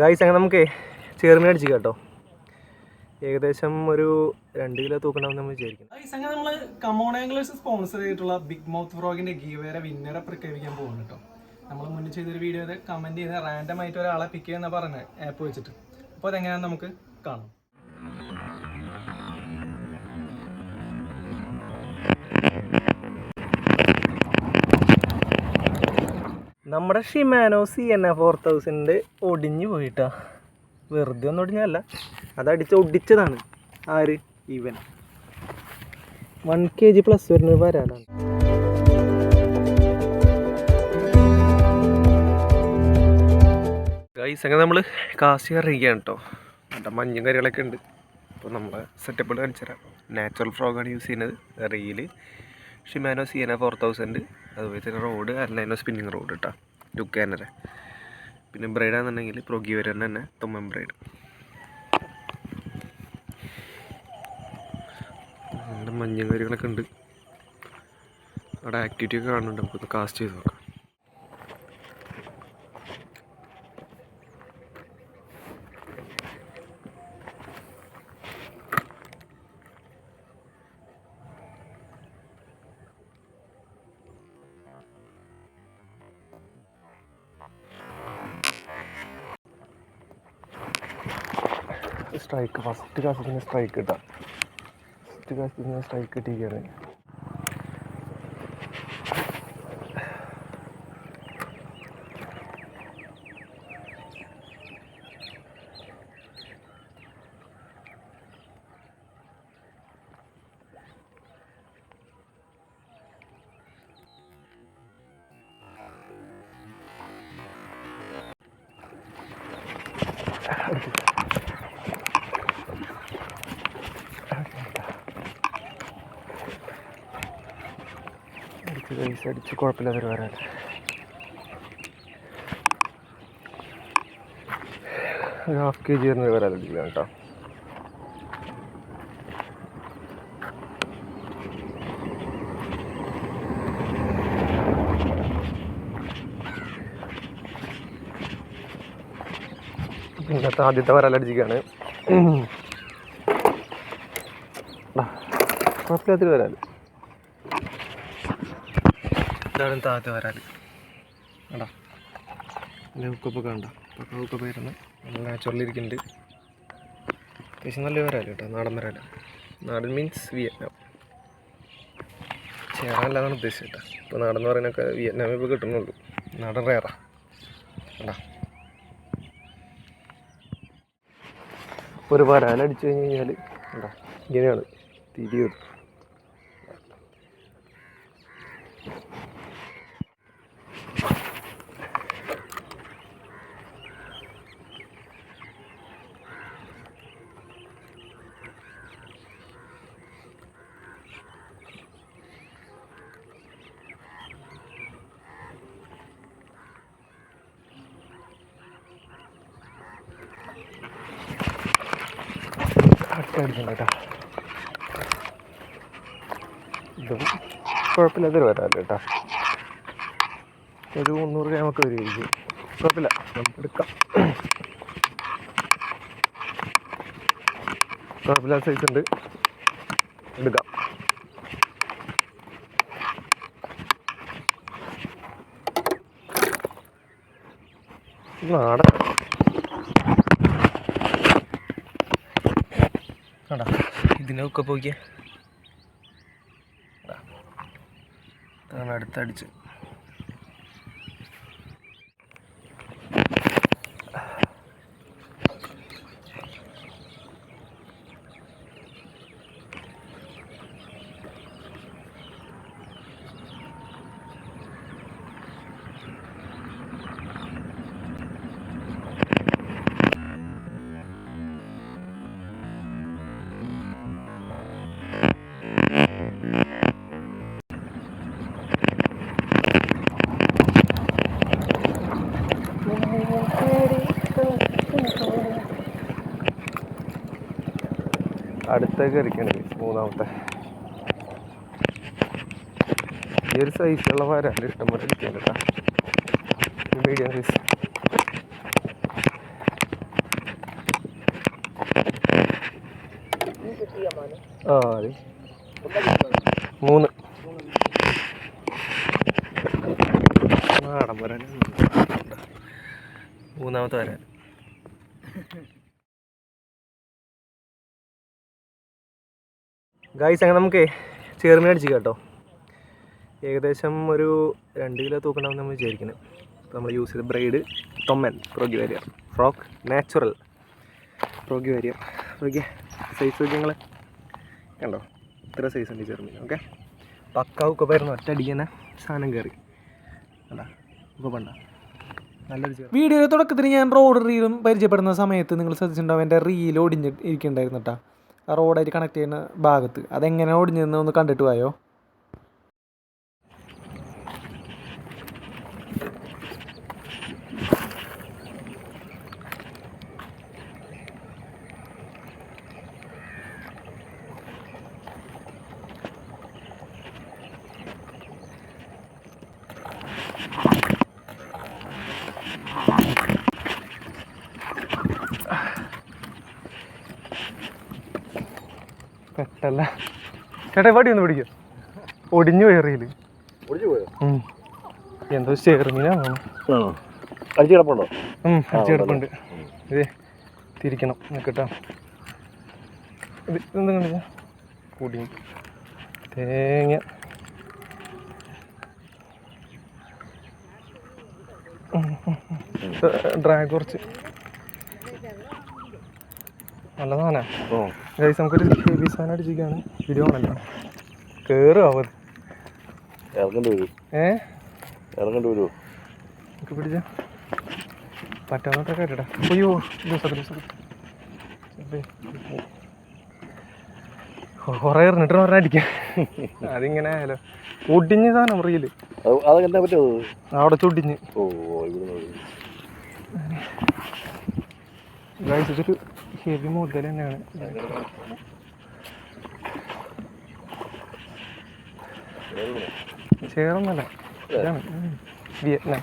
Guys അങ്ങനെ നമുക്ക് ചേർമീൻ അടിച്ച് കേട്ടോ. ഏകദേശം ഒരു രണ്ട് കിലോ തൂക്കണമെന്ന് നമ്മൾ വിചാരിക്കുന്നു. ഗൈസ് അങ്ങനെ നമ്മൾ കമോണാംഗ്ലേഴ്സ് സ്പോൺസർ ചെയ്തിട്ടുള്ള ബിഗ് മൗത്ത് ഫ്രോഗിന്റെ ഗീവേറെ വിന്നറെ പ്രഖ്യാപിക്കാൻ പോകുന്നു കേട്ടോ. നമ്മൾ മുന്നിൽ ചെയ്തൊരു വീഡിയോ കമന്റ് ചെയ്ത് റാൻഡം ആയിട്ട് ഒരാളെ പിക്ക് ചെയ്യുന്ന പറഞ്ഞ ആപ്പ് വെച്ചിട്ട്. അപ്പോൾ അതെങ്ങനെയാണെന്ന് നമുക്ക് കാണാം. നമ്മുടെ Shimano C N A four thousand ഒടിഞ്ഞു പോയിട്ടാ. വെറുതെ ഒന്നും ഒടിഞ്ഞല്ല അതടിച്ച് ഒടിച്ചതാണ്. ആര്? ഇവൻ. വൺ കെ ജി പ്ലസ് വരുന്നത് വരാനാണ്. ഗൈസ് അങ്ങനെ നമ്മൾ കാശി ഇറങ്ങിയാണ് കേട്ടോ നല്ല മഞ്ഞും കാര്യങ്ങളൊക്കെ ഉണ്ട്. അപ്പോൾ നമ്മൾ സെറ്റപ്പുകൾ കാണിച്ചു തരാം നാച്ചുറൽ ഫ്രോഗാണ് യൂസ് ചെയ്യുന്നത്. Reel Shimano Sienna four thousand അതുപോലെ തന്നെ റോഡ് അർലൈനോ സ്പിന്നിങ് റോഡ് കേട്ടോ ലുക്കാനര പിന്നെ ബ്രൈഡ് ആണെന്നുണ്ടെങ്കിൽ പ്രൊഗി വരെ തന്നെ തൊമ്മൻ ബ്രൈഡ്. മഞ്ഞും കാര്യങ്ങളൊക്കെ ഉണ്ട്. അവിടെ ആക്ടിവിറ്റി ഒക്കെ കാണുന്നുണ്ട്. നമുക്കൊന്ന് കാസ്റ്റ് ചെയ്ത് നോക്കാം. സ്ട്രൈക്ക് ഫസ്റ്റ് കാസത്തിന് സ്ട്രൈക്ക് കിട്ടാം ഫസ്റ്റ് കാസത്തിന് സ്ട്രൈക്ക് കിട്ടിയിരിക്കുകയാണ് പൈസ അടിച്ച് കുഴപ്പമില്ലാതെ വരാൻ. ഒരു ഹാഫ് കെ ജി വരുന്നത് വരാതിരിക്കില്ല കേട്ടോ. ഇന്നത്തെ ആദ്യത്തെ വരാലടിച്ചിക്കാണ് കുഴപ്പമില്ലാത്തൊരു വരാൽ ഇതാണ് താഴത്തെ വരാൽ കണ്ടാ? ഹുക്കപ്പൊക്കെ കണ്ട? പക്ക ഹുക്കപ്പ് വരുന്നത് നല്ല നാച്ചുറൽ ഇരിക്കുന്നുണ്ട്. അത്യാവശ്യം നല്ല വരാൽ കേട്ടോ നാടൻ വരാല. നാടൻ മീൻസ് വിയറ്റ്നാം ചേരാനല്ലാതാണ് ഉദ്ദേശിച്ചത് കേട്ടോ. ഇപ്പോൾ നാടൻ എന്ന് പറയുന്നൊക്കെ വിയറ്റ്നാമിൽ ഇപ്പോൾ കിട്ടുന്നുള്ളൂ. നാടൻ റേറാ കണ്ടാ? ഒരു വരാലടിച്ചു കഴിഞ്ഞ് കഴിഞ്ഞാൽ എന്താ ഇങ്ങനെയാണ്. തിരിയത് അടിക്കണ്ട കേട്ടോ. ഇതും കുഴപ്പമില്ലാത്തൊരു വരാമല്ലോ കേട്ടോ? ഒരു മുന്നൂറ് ഗ്രാമൊക്കെ വരുമായിരിക്കും കുഴപ്പമില്ല. നമുക്ക് എടുക്കാം. കുഴപ്പമില്ലാത്ത സൈസ് ഉണ്ട്. എടുക്കാം. നാടൻ കണ്ടാ ഇതിനൊക്കെ പോയിക്കേ അതാണ് അടുത്തടിച്ച്. മൂന്നാമത്തെ കയറിക്കണത് മൂന്നാമത്തെ. ഈ ഒരു സൈസുള്ള വരാണ്ട് ഇഷ്ടം പോലെ അടിക്കാൻ കേട്ടോ. മീഡിയം സൈസ് ആ അതെ. മൂന്ന്. നാടൻ വരാൻ മൂന്നാമത്തെ വരാൻ ഗായ്സ് അങ്ങനെ നമുക്ക് ചെറുമീൻ അടിച്ച് കേട്ടോ. ഏകദേശം ഒരു രണ്ട് കിലോ തൂക്കണമെന്ന് നമ്മൾ വിചാരിക്കുന്നത് അപ്പോൾ നമ്മൾ യൂസ് ചെയ്ത bride Thomman froggy warrior frog natural froggy warrior okay size നോക്കി ഞങ്ങൾ കണ്ടോ? ഇത്ര സൈസ് ഉണ്ട് ചെറുമീൻ ഓക്കെ പക്ക ഉക്കപ്പായിരുന്നു ഒറ്റ അടിക്കുന്ന സാധനം കയറി അല്ല ഉക്കപ്പണ്ട വീഡിയോയുടെ തുടക്കത്തിൽ ഞാൻ റോഡ് റീലും പരിചയപ്പെടുന്ന സമയത്ത് നിങ്ങൾ ശ്രദ്ധിച്ചിട്ടുണ്ടാവും എന്റെ റീൽ ഒടിഞ്ഞ് ഇരിക്കുന്നുണ്ടായിരുന്നു കേട്ടോ റോഡായിട്ട് കണക്ട് ചെയ്യുന്ന ഭാഗത്ത്. അതെങ്ങനെ ഒടിഞ്ഞതെന്ന് ഒന്ന് കണ്ടിട്ട് പോയോ പെട്ടല്ല. ചേട്ടാ വടി ഒന്ന് പിടിക്കും. ഒടിഞ്ഞു പോയി റീൽ ഒടിച്ചു പോയോ? എന്തോ ചെറുമീനാണ് ആണോ? അടിച്ചു കിടപ്പുണ്ടോ? അടിച്ചെടുപ്പുണ്ട് ഇത് തിരിക്കണം. നിൽക്കട്ടോ ഇത് ഇതെന്താ കണ്ടില്ല കുടുങ്ങി തേങ്ങ. ഡ്രാഗ് കുറച്ച്. നല്ല സാധനം ഓ. ഗൈസ് നമുക്കൊരു ഹെവി സാധനം അടിച്ചിരിക്കുകയാണ്. വീഡിയോ ആണല്ലോ. കയറുക അവർ ഇറങ്ങേണ്ടി വരും. ഏ? ഇറങ്ങേണ്ടി വരുമോ നമുക്ക് പിടിച്ച. പറ്റാന്നൊക്കെ കേട്ടടാ. അയ്യോ ദിവസം ദിവസം കുറേ എറിഞ്ഞിട്ട് പറഞ്ഞാൽ അടിക്കാം. അതിങ്ങനെ ആയാലോ. ഒടിഞ്ഞ സാധനം റീൽ അത് അതൊക്കെ അവിടെ ചൊടിഞ്ഞ്. ഓ ഇവിടെ ഗൈസ് ഇതൊരു ഹെവി മുതൽ തന്നെയാണ്. ചേർന്നല്ല. ഇതാണ്. വിയറ്റ്നാം.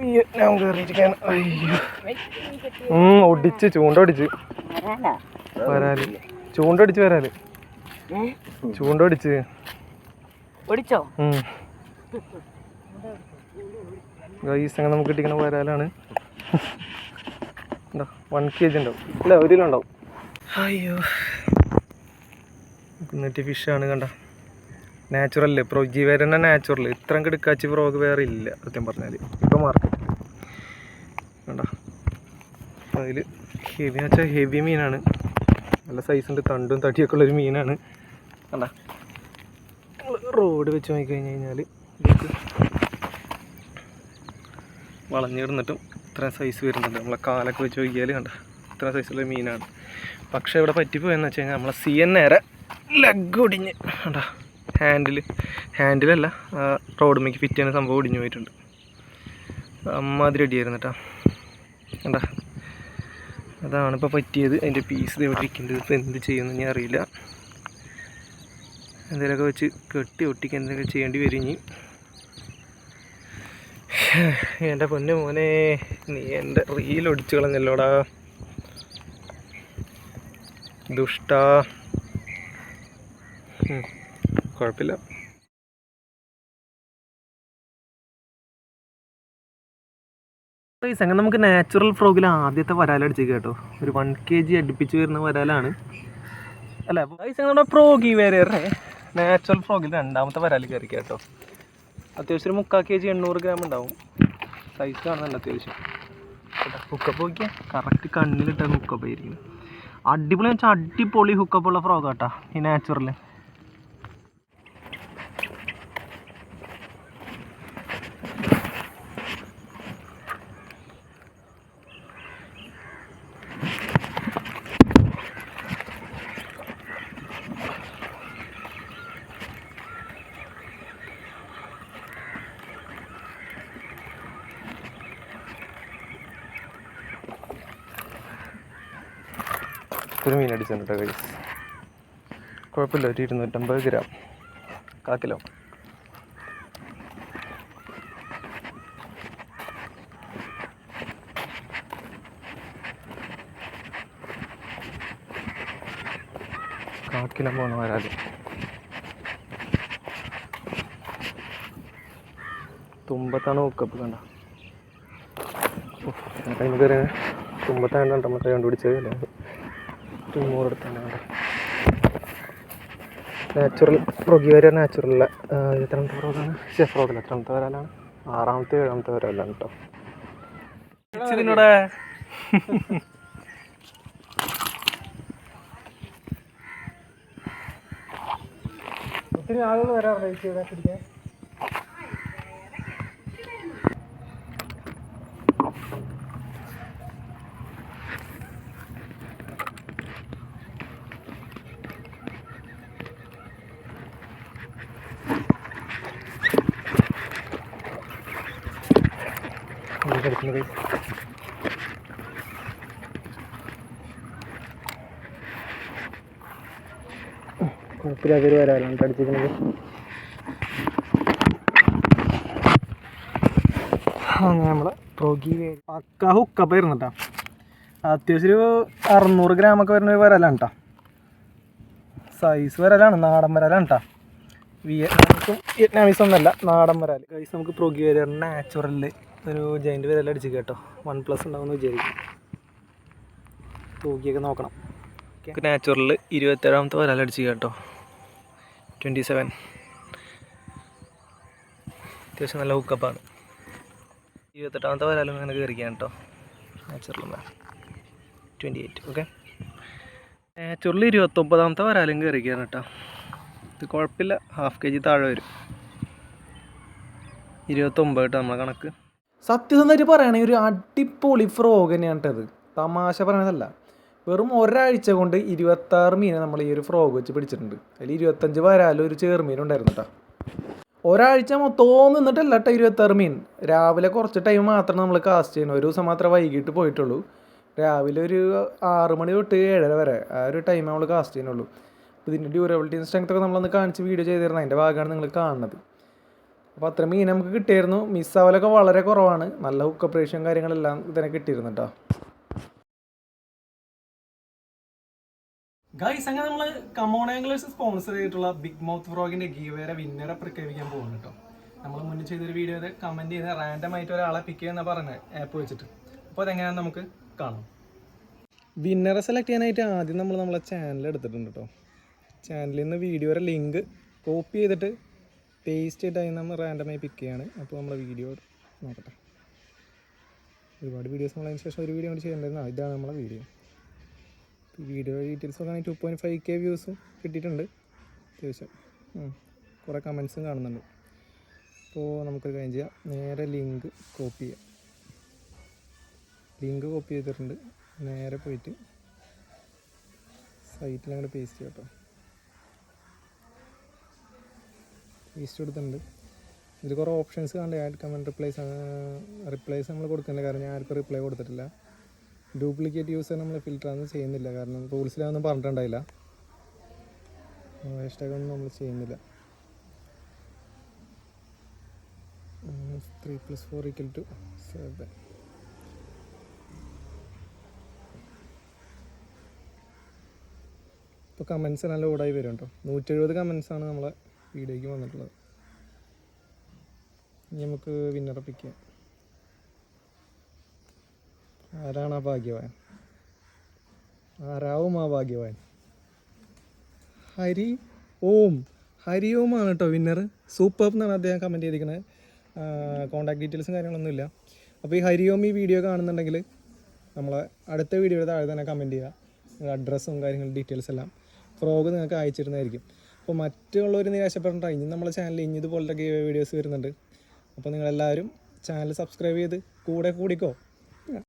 വിയറ്റ്നാം കയറിയിരിക്കാണ് അയ്യോ. ഒടിച്ച് ചൂണ്ട ഒടിച്ച് വരാൽ. ചൂണ്ട ഒടിച്ച് വരാൽ ചൂണ്ട ഒടിച്ച്? ഒടിച്ചോ ഗൈസ് അങ്ങനെ നമുക്ക് കിട്ടിക്കണ വരാലാണ്. വൺ കെ ജി ഉണ്ടാവും. അല്ല ഒരു കിലോ ഉണ്ടാവും അയ്യോ എന്നിട്ട് ഫിഷാണ് കണ്ട. നാച്ചുറൽ പ്രൊജി വരെ തന്നെ നാച്ചുറൽ ഇത്രയും കിടക്കാച്ചി ഫ്രോഗ് വേറെ ഇല്ല സത്യം പറഞ്ഞാൽ ഇപ്പം മാർക്കറ്റ് കണ്ട. അതിൽ ഹെവി എന്ന് വെച്ചാൽ ഹെവി മീനാണ്. നല്ല സൈസ് ഉണ്ട് തണ്ടും തടിയൊക്കെ ഉള്ളൊരു മീനാണ്. കണ്ട. റോഡ് വെച്ച് നോക്കി കഴിഞ്ഞ് കഴിഞ്ഞാൽ വളഞ്ഞിടുന്നിട്ടും ഇത്ര സൈസ് വരുന്നുണ്ട്. നമ്മളെ കാലൊക്കെ വെച്ച് നോക്കിയാൽ കണ്ട ഇത്ര സൈസുള്ള മീനാണ്. പക്ഷേ ഇവിടെ പറ്റിപ്പോയെന്ന് വെച്ച് കഴിഞ്ഞാൽ നമ്മളെ സി എൻ നേരെ ലെഗ് ഒടിഞ്ഞ് കണ്ടോ ഹാൻഡിൽ ഹാൻഡിലല്ല റോഡുമേക്ക് ഫിറ്റ് ചെയ്യുന്ന സംഭവം ഒടിഞ്ഞു പോയിട്ടുണ്ട്. അമ്മാതിരി അടിയായിരുന്നു കേട്ടോ കണ്ടോ അതാണ് ഇപ്പോൾ പറ്റിയത്. അതിന്റെ പീസ് ഇവിടെ ഇരിക്കുന്നത് ഇപ്പോൾ എന്ത് ചെയ്യുമെന്ന് ഞാൻ അറിയില്ല. എന്തെങ്കിലുമൊക്കെ വെച്ച് കെട്ടി ഒട്ടിക്ക് എന്തെങ്കിലും ചെയ്യേണ്ടി വരും ഇനി. എന്റെ പൊന്നു മോനെ നീ എന്റെ റീൽ ഒടിച്ചു കളഞ്ഞല്ലോടാ. ദുഷ്ട. കുഴപ്പമില്ല. അങ്ങനെ നമുക്ക് നാച്ചുറൽ ഫ്രോഗിൽ ആദ്യത്തെ വരാലടിച്ച് കേട്ടോ. ഒരു വൺ കെ ജി അടുപ്പിച്ച് വരുന്ന വരാലാണ്. അല്ല പൈസ നമ്മുടെ ഫ്രോഗി വേറെ. നാച്ചുറൽ ഫ്രോഗിൽ രണ്ടാമത്തെ വരാൽ കയറി കേട്ടോ. അത്യാവശ്യം ഒരു മുക്കാൽ കെ ജി എണ്ണൂറ് ഗ്രാം ഉണ്ടാവും. സൈസ് കാണുന്നുണ്ട് അത്യാവശ്യം. ഹുക്കപ്പ് നോക്കിയാൽ കറക്റ്റ് കണ്ണിലിട്ടാണ് ഹുക്കപ്പ് ആയിരിക്കുന്നത് അടിപൊളി വെച്ചാൽ അടിപൊളി ഹുക്കപ്പുള്ള ഫ്രോഗ് കേട്ടോ ഈ നാച്ചുറൽ ഒരു മീൻ അടിച്ചിട്ടുണ്ട് കൈ കുഴപ്പമില്ല ഒരു ഇരുന്നൂറ്റമ്പത് ഗ്രാം കാ കിലോ. കാക്കിനെ വരാതെ തുമ്പത്താണ് ഹുക്കപ്പ് കണ്ട? ടൈം കയറി തുമ്പത്താണ് നമ്മൾ കൈ കണ്ടുപിടിച്ചത് അല്ലേ? തുമ്മൂറെടുത്താണ് വരെ നാച്ചുറൽ പ്രൊഗിവേരിയ നാച്ചുറൽ എത്രാമത്തെ ഫ്രോഗാണ് ഷെഫ് റോഡിൽ എത്രാമത്തെ വരാലാണ്? ആറാമത്തെ ഏഴാമത്തെ വരാലാണ് കേട്ടോ ഒത്തിരി ആളുകൾ വരാറുണ്ട് ഇവിടെ പിടിക്കാൻ എടുക്കുന്നത് കുഴപ്പമില്ലാത്തൊരു വരാറുണ്ട് അടിച്ചിരിക്കുന്നത് അങ്ങനെ നമ്മളെ പ്രോഗി പക്ക ഹുക്കപ്പ് ആയിരുന്നു കേട്ടോ അത്യാവശ്യം ഒരു അറുന്നൂറ് ഗ്രാമൊക്കെ വരുന്ന ഒരു വരലാണ് കേട്ടോ സൈസ് വരലാണ് നാടൻ വരലാണ് കേട്ടോ വിയറ്റ്നാമീസ് ഒന്നല്ല നാടൻ വരാൽ ഗൈസ് നമുക്ക് പ്രോഗി വരാൻ നാച്ചുറലിൽ ഒരു ജയിന്റ് വരൽ അടിച്ച് കേട്ടോ. വൺ പ്ലസ് ഉണ്ടാവുമെന്ന് വിചാരിക്കും തൂക്കിയൊക്കെ നോക്കണം. നാച്ചുറൽ ഇരുപത്തേഴാമത്തെ വരാലടിച്ച് കേട്ടോ. ട്വന്റി സെവൻ അത്യാവശ്യം നല്ല ഹുക്കപ്പാണ് ഇരുപത്തെട്ടാമത്തെ വരാലും അങ്ങനെ കയറിക്കാൻ കേട്ടോ. Natural twenty eight okay natural ഇരുപത്തൊമ്പതാമത്തെ വരാലും കയറിക്കാണ് കേട്ടോ. ഇത് കുഴപ്പമില്ല. ഹാഫ് കെ ജി താഴെ വരും. ഇരുപത്തൊമ്പത് കേട്ടോ നമ്മളെ കണക്ക്. സത്യസന്ധമായിട്ട് പറയുകയാണെങ്കിൽ ഒരു അടിപൊളി ഫ്രോഗ് തന്നെയാണ് കേട്ടത് തമാശ പറയണതല്ല. വെറും ഒരാഴ്ച കൊണ്ട് ഇരുപത്താറ് മീനെ നമ്മൾ ഈ ഒരു ഫ്രോഗ് വെച്ച് പിടിച്ചിട്ടുണ്ട്. അതിൽ ഇരുപത്തഞ്ച് വരാലും ഒരു ചേർമീൻ ഉണ്ടായിരുന്നു കേട്ടോ ഒരാഴ്ച മൊത്തവും നിന്നിട്ടല്ല കേട്ടോ ഇരുപത്താറ് മീൻ. രാവിലെ കുറച്ച് ടൈം മാത്രം നമ്മൾ കാസ്റ്റ് ചെയ്യണം. ഒരു ദിവസം മാത്രമേ വൈകിട്ട് പോയിട്ടുള്ളൂ. രാവിലെ ഒരു ആറ് മണി തൊട്ട് ഏഴര വരെ ആ ഒരു ടൈം നമ്മൾ കാസ്റ്റ് ചെയ്യുന്നുള്ളൂ. ഇതിന്റെ ഡ്യൂറബിലിറ്റി സ്ട്രെങ്ത് ഒക്കെ നമ്മളൊന്ന് കാണിച്ച് വീഡിയോ ചെയ്തിരുന്നത് അതിന്റെ ഭാഗമാണ് നിങ്ങൾ കാണുന്നത്. അപ്പോൾ അത്ര മീൻ നമുക്ക് കിട്ടിയായിരുന്നു. മിസ്സാവലൊക്കെ വളരെ കുറവാണ്. നല്ല ഹുക്ക് റേഷ്യം കാര്യങ്ങളെല്ലാം ഇതിനെ കിട്ടിയിരുന്നു കേട്ടോ ഗൈസ് അങ്ങനെ നമ്മൾ കമോൺ സ്പോൺസർ ചെയ്തിട്ടുള്ള ബിഗ് മൗത്ത് ഫ്രോഗിന്റെ ഗീവേറെ വിന്നറെ പ്രഖ്യാപിക്കാൻ പോകുന്നു കേട്ടോ നമ്മൾ മുന്നിൽ ചെയ്തൊരു വീഡിയോ കമന്റ് ചെയ്ത് റാൻഡം ആയിട്ട് ഒരാളെ പിക്ക് ചെയ്യുന്ന പറഞ്ഞ ആപ്പ് വെച്ചിട്ട്. അപ്പോൾ അതെങ്ങനെയാണെന്ന് നമുക്ക് കാണാം. വിന്നറെ സെലക്ട് ചെയ്യാനായിട്ട് ആദ്യം നമ്മൾ നമ്മളെ ചാനൽ എടുത്തിട്ടുണ്ട് കേട്ടോ ചാനലിൽ നിന്ന് വീഡിയോയുടെ ലിങ്ക് കോപ്പി ചെയ്തിട്ട് പേസ്റ്റ് അതിന് നമ്മൾ റാൻഡമായി പിക്ക് ചെയ്യാണ്. അപ്പോൾ നമ്മൾ വീഡിയോ നോക്കട്ടെ. ഒരുപാട് വീഡിയോസ് നമ്മൾ അതിന് ശേഷം ഒരു വീഡിയോ കൊണ്ട് ചെയ്യേണ്ടതെന്നാണ് ഇതാണ് നമ്മളെ വീഡിയോ വീഡിയോ ഡീറ്റെയിൽസ് നോക്കുകയാണെങ്കിൽ ടു പോയിന്റ് ഫൈവ് കെ വ്യൂസും കിട്ടിയിട്ടുണ്ട്. അത്യാവശ്യം. കുറേ കമൻസും കാണുന്നുണ്ട്. അപ്പോൾ നമുക്ക് കാര്യം ചെയ്യാം. നേരെ ലിങ്ക് കോപ്പി ചെയ്യാം. ലിങ്ക് കോപ്പി ചെയ്തിട്ടുണ്ട്. നേരെ പോയിട്ട് സൈറ്റിൽ അങ്ങോട്ട് പേസ്റ്റ് ചെയ്യാം കേട്ടോ പേസ്റ്റ് കൊടുത്തിട്ടുണ്ട്. ഇതിൽ കുറേ ഓപ്ഷൻസ് കണ്ട് ആഡ് കമന്റ് റിപ്ലൈസ് റിപ്ലൈസ് നമ്മൾ കൊടുക്കുന്നില്ല കാരണം ഞാൻ ആർക്കും റിപ്ലൈ കൊടുത്തിട്ടില്ല. ഡ്യൂപ്ലിക്കേറ്റ് യൂസർ നമ്മൾ ഫിൽറ്റർ ഒന്നും ചെയ്യുന്നില്ല. കാരണം റൂൾസിലൊന്നും പറഞ്ഞിട്ടുണ്ടായില്ല. ഹാഷ്ടാഗ് ഒന്നും നമ്മൾ ചെയ്യുന്നില്ല. Three plus four equal to seven ഇപ്പോൾ കമൻസ് നല്ല ഓടായി വരും കേട്ടോ നൂറ്റെഴുപത് കമൻസാണ് നമ്മളെ വീഡിയോയ്ക്ക് വന്നിട്ടുള്ളത്. ഇനി നമുക്ക് വിന്നറെ പിക്ക് ചെയ്യാം. ആരാണ് ആ ഭാഗ്യവാൻ? ആരാവും ആ ഭാഗ്യവാൻ? ഹരി ഓം. ഹരി ഓം ആണ് കേട്ടോ വിന്നർ സൂപ്പർ എന്നാണ് അദ്ദേഹം കമന്റ് ചെയ്തിരിക്കുന്നത്. കോൺടാക്ട് ഡീറ്റെയിൽസും കാര്യങ്ങളൊന്നുമില്ല അപ്പോൾ ഈ ഹരി ഓം ഈ വീഡിയോ കാണുന്നുണ്ടെങ്കിൽ നമ്മളെ അടുത്ത വീഡിയോയുടെ താഴെ തന്നെ കമന്റ് ചെയ്യുക. അഡ്രസ്സും കാര്യങ്ങളും ഡീറ്റെയിൽസ് എല്ലാം. ഫ്രോഗ് നിങ്ങൾക്ക് അയച്ചിരുന്നതായിരിക്കും. അപ്പോൾ മറ്റുള്ളവർ നിരാശപ്പെടേണ്ട ഇനി നമ്മളെ ചാനലിൽ ഇനി ഇതുപോലത്തെ വീഡിയോസ് വരുന്നുണ്ട്. അപ്പോൾ നിങ്ങളെല്ലാവരും ചാനൽ സബ്സ്ക്രൈബ് ചെയ്ത് കൂടെ കൂടിക്കോ.